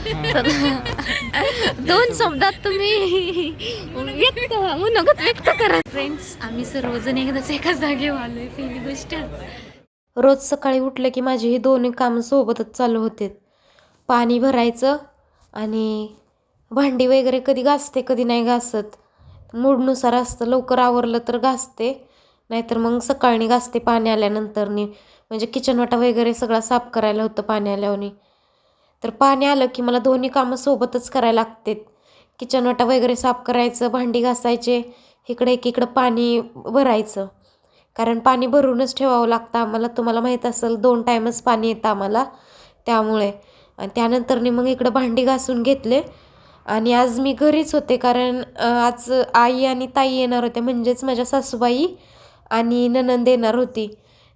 दोन शब्दात तुम्ही व्यक्त मनोगत व्यक्त करा. फ्रेंड्स आम्ही सर्वजण एकदाच एका जागेवर आलोय पहिली गोष्ट. रोज सकाळी उठलं की माझी ही दोन्ही कामं सोबतच चालू होते. पाणी भरायचं आणि भांडी वगैरे कधी घासते कधी नाही घासत. मूडनुसार असतं लवकर आवरलं तर घासते. नाहीतर मग सकाळनी घासते पाणी आल्यानंतरनी. म्हणजे किचन वाटा वगैरे सगळा साफ करायला होतं पाणी आल्यावनी तर पाणी आलं की मला दोन्ही कामं सोबतच करायला लागतात. किचन वाटा वगैरे साफ करायचं भांडी घासायचे इकडे एकीकडं पाणी भरायचं. कारण पाणी भरूनच ठेवावं लागतं आम्हाला. तुम्हाला माहीत असेल दोन टाईमच पाणी येतं आम्हाला त्यामुळे. आणि त्यानंतरनी मग इकडं भांडी घासून घेतले. आणि आज मी घरीच होते कारण आज आई आणि ताई येणार होत्या. म्हणजेच माझ्या सासूबाई आणि ननंद येणार होती.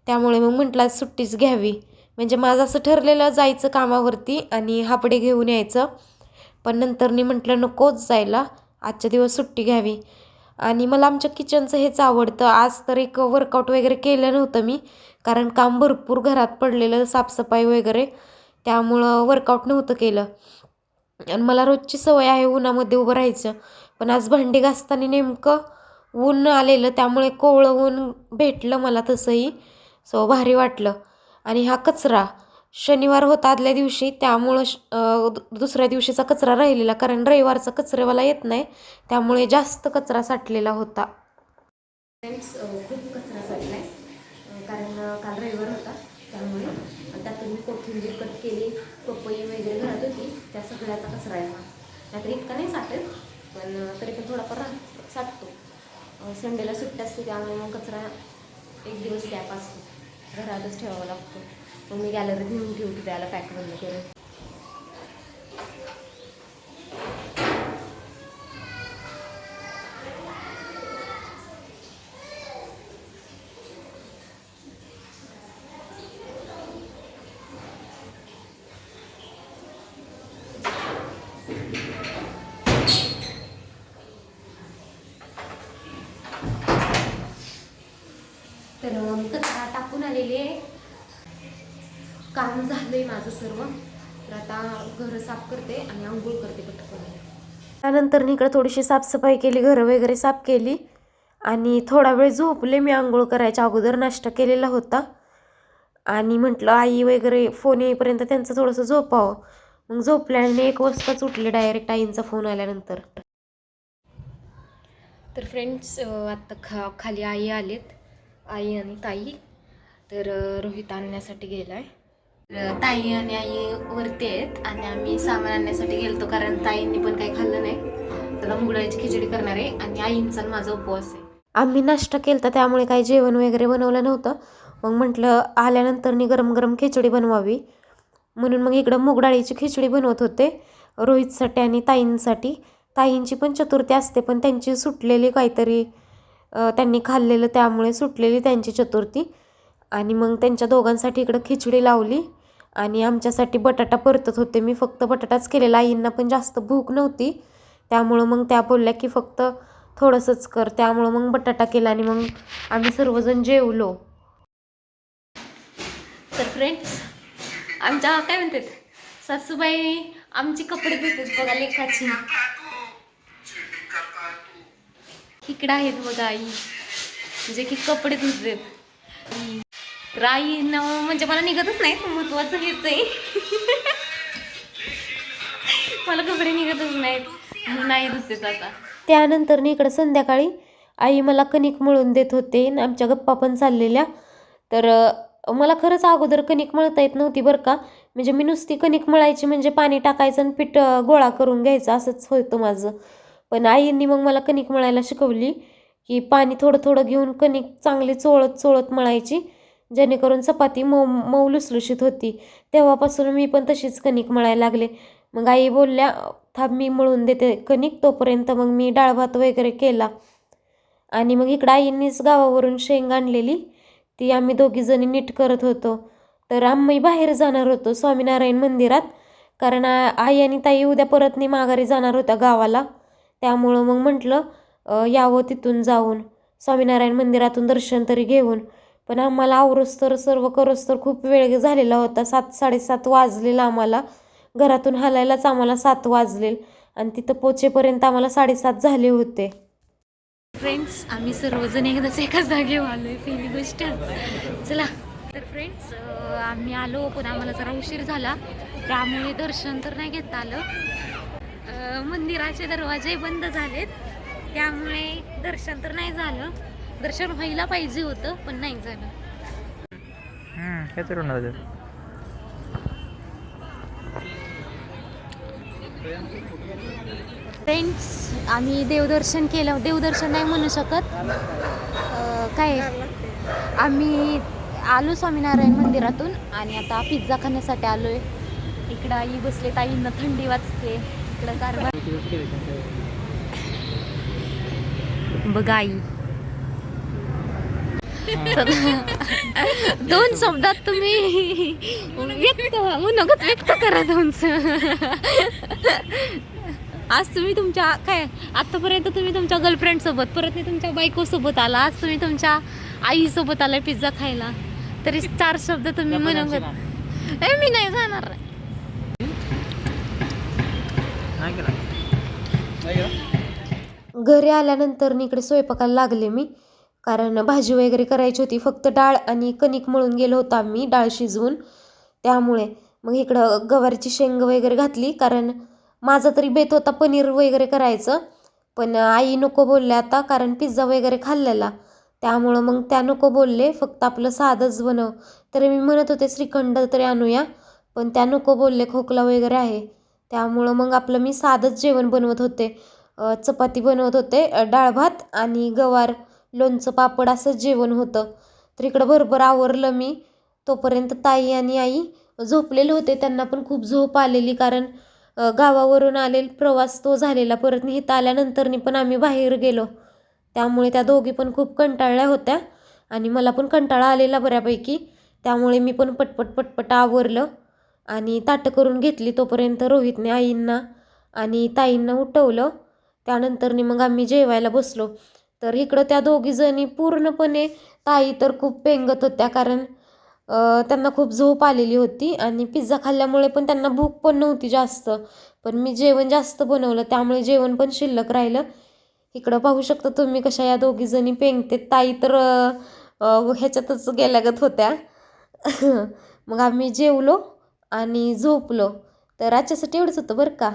त्यामुळे मग म्हटलं आज सुट्टीच घ्यावी. म्हणजे माझं असं ठरलेलं जायचं कामावरती आणि हापडे घेऊन यायचं. पण नंतरनी म्हटलं नकोच जायला. आजच्या दिवस सुट्टी घ्यावी. आणि मला आमच्या किचनचं हेच आवडतं. आज तर एक वर्कआउट वगैरे केलं नव्हतं मी कारण काम भरपूर घरात पडलेलं साफसफाई वगैरे. त्यामुळं वर्कआउट नव्हतं केलं. आणि मला रोजची सवय आहे उन्हामध्ये उभं राहायचं. पण आज भांडी घासताना नेमकं ऊन आलेलं त्यामुळे कोवळं ऊन भेटलं मला तसंही. सो भारी वाटलं. आणि हा कचरा शनिवार होता आदल्या दिवशी त्यामुळं श दुसऱ्या दिवशीचा कचरा राहिलेला कारण रविवारचा कचरेवाला येत नाही त्यामुळे जास्त कचरा साठलेला होता. फ्रेंड्स खूप कचरा साठला आहे कारण काल रविवार होता त्यामुळे त्यातून मी कोथिंबीर कट केली पपई वगैरे घरात होती त्या सगळ्याचा कचरा आहे हा. नाहीतर इतका नाही साठत पण तरी पण थोडाफार साठतो. संडेला सुट्टी असते त्यामुळे मग कचरा एक दिवस गॅप असतो. घरातच ठेवावं लागतो. मग मी गॅलरीत नेऊन ठेवते त्याला पॅक बंद करून तर मी कचरा टाकून आलेले काम झालंय माझं सर्व. तर आता घर साफ करते आणि आंघोळ करते पटकन. त्यानंतर इकडं थोडीशी साफसफाई केली घरं वगैरे साफ केली. आणि थोडा वेळ झोपले मी आंघोळ करायच्या अगोदर नाश्ता केलेला होता. आणि म्हटलं आई वगैरे फोन येईपर्यंत त्यांचं थोडंसं झोपावं. मग झोपल्याने एक वाजताच उठले डायरेक्ट आईंचा फोन आल्यानंतर. तर फ्रेंड्स आत्ता खा खाली आई आलेत. आई आणि ताई. तर रोहित आणण्यासाठी गेलाय. तर ताई आणि आई वरती आहेत आणि आम्ही सामान आणण्यासाठी गेलतो कारण ताईंनी पण काही खाल्लं नाही. त्याला मुगडाळीची खिचडी करणार आहे आणि आईंचा माझा उपवास आहे. आम्ही नाश्ता केलता त्यामुळे काही जेवण वगैरे बनवलं नव्हतं. मग म्हटलं आल्यानंतरनी गरम गरम खिचडी बनवावी. म्हणून मग इकडं मुगडाळीची खिचडी बनवत होते रोहितसाठी आणि ताईंसाठी. ताईंची पण चतुर्थी असते पण त्यांची सुटलेली काहीतरी त्यांनी खाल्लेलं त्यामुळे सुटलेली त्यांची चतुर्थी. आणि मग त्यांच्या दोघांसाठी इकडं खिचडी लावली. आणि आमच्यासाठी बटाटा परतत होते. मी फक्त बटाटाच केलेला. आईंना पण जास्त भूक नव्हती. त्यामुळं मग त्या बोलल्या की फक्त थोडंसंच कर. त्यामुळं मग बटाटा केला आणि मग आम्ही सर्वजण जेवलो. तर फ्रेंड्स आमच्या काय म्हणतात? सासूबाई आमची कपडे देतात बघा लेखाची. इकडं आहेत बघा आई. म्हणजे की कपडे धुतात. तर आई न म्हणजे मला निघतच नाही महत्वाचं हेच आहे. मला कपडे निघतच नाहीत. नाही धुतात आता. त्यानंतर इकडं संध्याकाळी आई मला कणिक मळून देत होते आमच्या गप्पा पण चाललेल्या. तर मला खरंच अगोदर कणिक मळता येत नव्हती बरं का. म्हणजे मी नुसती कणिक मळायची म्हणजे पाणी टाकायचं आणि पीठ गोळा करून घ्यायचं असंच होतं माझं. पण आईंनी मग मला कणिक मळायला शिकवली की पाणी थोडं थोडं घेऊन कणिक चांगली चोळत चोळत मळायची. जेणेकरून चपाती मऊ मऊ लुसलुशीत होती. तेव्हापासून मी पण तशीच कणिक मळायला लागले. मग आई बोलल्या थांब मी मळून देते कणिक तोपर्यंत मग मी डाळ भात वगैरे केला. आणि मग इकडं आईंनीच गावावरून शेंग आणलेली. ती आम्ही दोघीजणी नीट करत होतो. तर आम्ही बाहेर जाणार होतो स्वामीनारायण मंदिरात. कारण आई आणि ताई उद्या परत नाही माघारी जाणार होत्या गावाला. त्यामुळं मग म्हटलं यावं तिथून जाऊन. स्वामीनारायण मंदिरातून दर्शन तरी घेऊन. पण आम्हाला आवरस्तर सर्व करस्तर खूप वेळ झालेला होता. सात साडेसात वाजलेला आम्हाला. घरातून हलायलाच आम्हाला सात वाजले आणि तिथं पोचेपर्यंत आम्हाला साडेसात झाले होते. फ्रेंड्स आम्ही सर्वजण एकदाच एका जागेवर आलो आहे पहिली गोष्ट. चला. तर फ्रेंड्स आम्ही आलो पण आम्हाला जरा उशीर झाला. त्यामुळे दर्शन तर नाही घेता आलं. मंदिराचे दरवाजे बंद झालेत. त्यामुळे दर्शन तर नाही झालं. दर्शन व्हायला पाहिजे होतं पण नाही झालं. हेच होणार फ्रेंड्स आम्ही देवदर्शन केलं. देवदर्शन नाही म्हणू शकत. अं, काय? आम्ही आलो स्वामीनारायण मंदिरातून आणि आता पिझ्झा खाण्यासाठी आलो आहे इकडं आई बसले ताईंना थंडी वाजते. इकडं कारभार बघा आई. दोन शब्दात तुम्ही व्यक्त मनोगत व्यक्त करा तुमचं. आज तुम्ही तुमच्या काय आतापर्यंत तुम्ही तुमच्या गर्लफ्रेंड सोबत परत नाही तुमच्या बायको सोबत आला. आज तुम्ही तुमच्या आई सोबत आलाय पिझ्झा खायला. तरी चार शब्द तुम्ही मनोगत ए मी नाही जाणार. घरी आल्यानंतर इकडे स्वयंपाकाला लागले मी. कारण भाजी वगैरे करायची होती. फक्त डाळ आणि कणिक मळून गेलो होतो आम्ही डाळ शिजवून. त्यामुळे मग इकडं गवारीची शेंग वगैरे घातली. कारण माझा तरी बेत होता पनीर वगैरे करायचं. पण आई नको बोलले आता कारण पिझ्झा वगैरे खाल्लेला. त्यामुळं मग त्या नको बोलले. फक्त आपलं साधंच बनव. तरी मी म्हणत होते श्रीखंड तरी आणूया. पण त्या नको बोलले खोकला वगैरे आहे. त्यामुळं मग आपलं मी साधंच जेवण बनवत होते. चपाती बनवत होते डाळ भात आणि गवार. लोणचं पापड असं जेवण होतं. तर इकडं भरभर आवरलं मी. तोपर्यंत ताई आणि आई झोपलेले होते. त्यांना पण खूप झोप आलेली कारण गावावरून आलेला प्रवास तो झालेला. परत इथं आल्यानंतरनी पण आम्ही बाहेर गेलो. त्यामुळे त्या दोघी पण खूप कंटाळल्या होत्या. आणि मला पण कंटाळा आलेला बऱ्यापैकी. त्यामुळे मी पण पटपट पटपट आवरलं आणि ताटं करून घेतली. तोपर्यंत रोहितने आईंना आणि ताईंना उठवलं. त्यानंतरनी मग आम्ही जेवायला बसलो. तर इकडं त्या दोघीजणी पूर्णपणे ताई तर खूप पेंगत होत्या कारण त्यांना खूप झोप आलेली होती आणि पिझ्झा खाल्ल्यामुळे पण त्यांना भूक पण नव्हती जास्त. पण मी जेवण जास्त बनवलं त्यामुळे जेवण पण शिल्लक राहिलं. इकडं पाहू शकता तुम्ही कशा या दोघीजणी पेंगते ताई तर ह्याच्यातच गेल्यागत होत्या. मग आम्ही जेवलो आणि झोपलो. तर आजच्यासाठी एवढंच होतं बरं का?